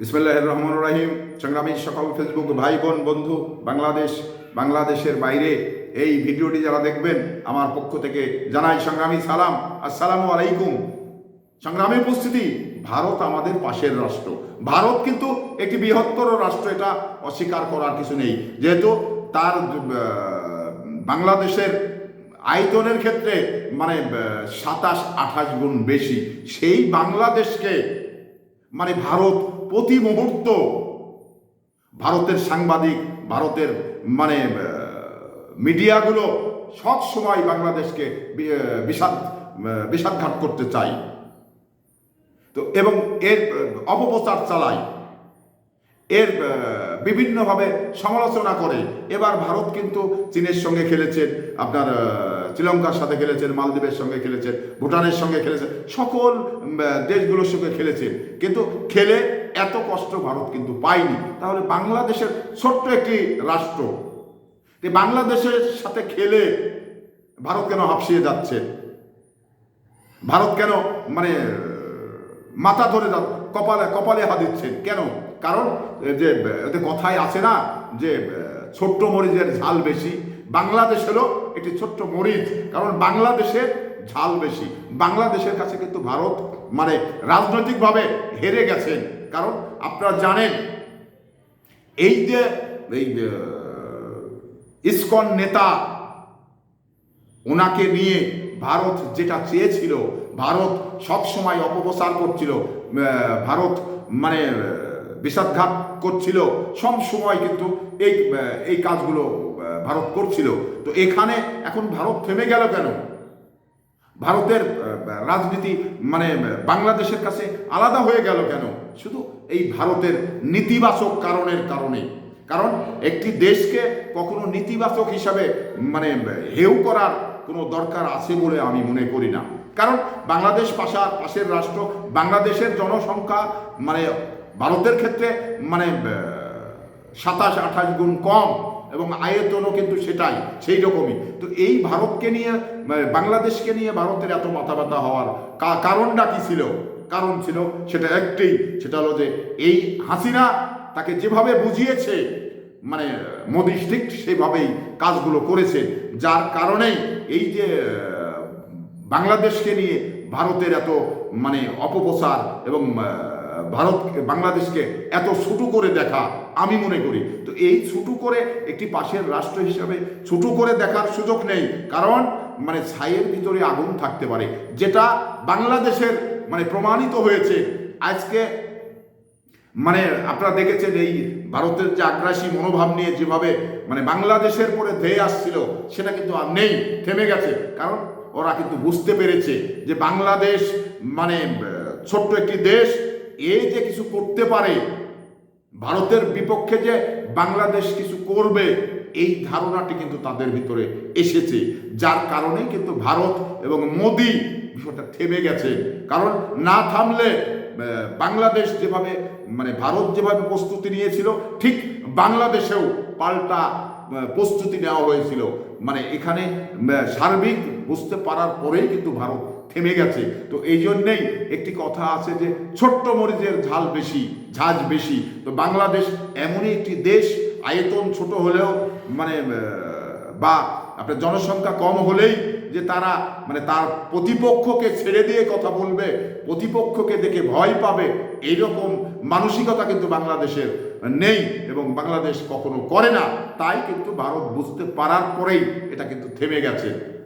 বিসমুল্লাহ রহমান রাহিম। সংগ্রামী সকল ফেসবুক ভাই বোন বন্ধু, বাংলাদেশ, বাংলাদেশের বাইরে এই ভিডিওটি যারা দেখবেন, আমার পক্ষ থেকে জানাই সংগ্রামী সালাম। আসসালামু আলাইকুম। সংগ্রামী উপস্থিতি, ভারত আমাদের পাশের রাষ্ট্র। ভারত কিন্তু একটি বৃহত্তর রাষ্ট্র, এটা অস্বীকার করার কিছু নেই। যেহেতু তার বাংলাদেশের আয়তনের ক্ষেত্রে মানে সাতাশ, আঠাশ গুণ বেশি। সেই বাংলাদেশকে মানে ভারত প্রতি মুহূর্ত ভারতের সাংবাদিক, ভারতের মানে মিডিয়াগুলো সব সময় বাংলাদেশকে বিষাদ বিষাদঘাত করতে চায়। তো এবং এর অপপ্রচার চালায়। এর বিভিন্নভাবে সমালোচনা করে। এবার ভারত কিন্তু চীনের সঙ্গে খেলেছেন আপনার শ্রীলঙ্কার সাথে খেলেছেন, মালদ্বীপের সঙ্গে খেলেছেন, ভুটানের সঙ্গে খেলেছেন, সকল দেশগুলোর সঙ্গে খেলেছেন। কিন্তু খেলে এত কষ্ট ভারত কিন্তু পায়নি। তাহলে বাংলাদেশের ছোট্ট একটি রাষ্ট্র বাংলাদেশের সাথে খেলে ভারত কেন হাফসিয়ে যাচ্ছে? ভারত কেন মানে মাথা ধরে কপালে কপালে হাত দিচ্ছেন কেন? কারণ, যে কথায় আছে না যে, ছোট্ট মরিচের ঝাল বেশি বাংলাদেশেরও একটি ছোট্ট মরিচ, কারণ বাংলাদেশের ঝাল বেশি। বাংলাদেশের কাছে কিন্তু ভারত মানে রাজনৈতিকভাবে হেরে গেছেন। কারণ আপনারা জানেন, এই যে, এই ইসকন নেতা, ওনাকে নিয়ে ভারত যেটা চেয়েছিল, ভারত সব সময় অপপ্রচার করছিল ভারত মানে বিষাদঘাত করছিল, সব সময় কিন্তু এই এই কাজগুলো ভারত করছিল। তো এখানে এখন ভারত থেমে গেল কেন? ভারতের রাজনীতি মানে বাংলাদেশের কাছে আলাদা হয়ে গেল কেন? শুধু এই ভারতের নেতিবাচক কারণের কারণে। কারণ একটি দেশকে কখনো নেতিবাচক হিসাবে মানে হেউ করার কোনো দরকার আছে বলে আমি মনে করি না। কারণ বাংলাদেশ পাশা পাশের রাষ্ট্র, বাংলাদেশের জনসংখ্যা মানে ভারতের ক্ষেত্রে মানে সাতাশ, আঠাশ গুণ কম এবং আয়তনও কিন্তু সেটাই সেই রকমই তো এই ভারতকে নিয়ে বাংলাদেশকে নিয়ে ভারতের এত মাথা ব্যথা হওয়ার কারণটা কী ছিল? কারণ ছিল সেটা একটাই, সেটা হলো যে এই হাসিনা তাকে যেভাবে বুঝিয়েছে মানে মোদি ঠিক সেইভাবেই কাজগুলো করেছে, যার কারণেই এই যে বাংলাদেশকে নিয়ে ভারতের এত মানে অপপ্রচার এবং ভারত বাংলাদেশকে এত ছোটো করে দেখা, আমি মনে করি। তো এই ছোটো করে একটি পাশের রাষ্ট্র হিসাবে ছোটো করে দেখার সুযোগ নেই। কারণ মানে ছাইয়ের ভিতরে আগুন থাকতে পারে, যেটা বাংলাদেশের মানে প্রমাণিত হয়েছে। আজকে মানে আপনারা দেখেছেন এই ভারতের যে আগ্রাসী মনোভাব নিয়ে যেভাবে মানে বাংলাদেশের পরে ধেয়ে আসছিল, সেটা কিন্তু আর নেই, থেমে গেছে। কারণ, ওরা কিন্তু বুঝতে পেরেছে যে বাংলাদেশ মানে ছোট্ট একটি দেশ এ যে কিছু করতে পারে, ভারতের বিপক্ষে যে বাংলাদেশ কিছু করবে, এই ধারণাটি কিন্তু তাদের ভিতরে এসেছে। যার কারণে কিন্তু ভারত এবং মোদি বিষয়টা থেমে গেছে। কারণ না থামলে বাংলাদেশ যেভাবে মানে ভারত যেভাবে প্রস্তুতি নিয়েছিল, ঠিক বাংলাদেশেও পাল্টা প্রস্তুতি নেওয়া হয়েছিল। মানে এখানে সার্বিক বুঝতে পারার পরেই কিন্তু ভারত থেমে গেছে। তো এই জন্যেই একটি কথা আছে যে, ছোট্ট মরিচের ঝাল বেশি, ঝাঁজ বেশি। তো বাংলাদেশ এমনই একটি দেশ, আয়তন ছোট হলেও মানে বা আপনার জনসংখ্যা কম হলেই যে তারা মানে তার প্রতিপক্ষকে ছেড়ে দিয়ে কথা বলবে, প্রতিপক্ষকে দেখে ভয় পাবে, এইরকম মানসিকতা কিন্তু বাংলাদেশের। নেই এবং বাংলাদেশ কখনো করে না। তাই কিন্তু ভারত বুঝতে পারার পরেই এটা কিন্তু থেমে গেছে।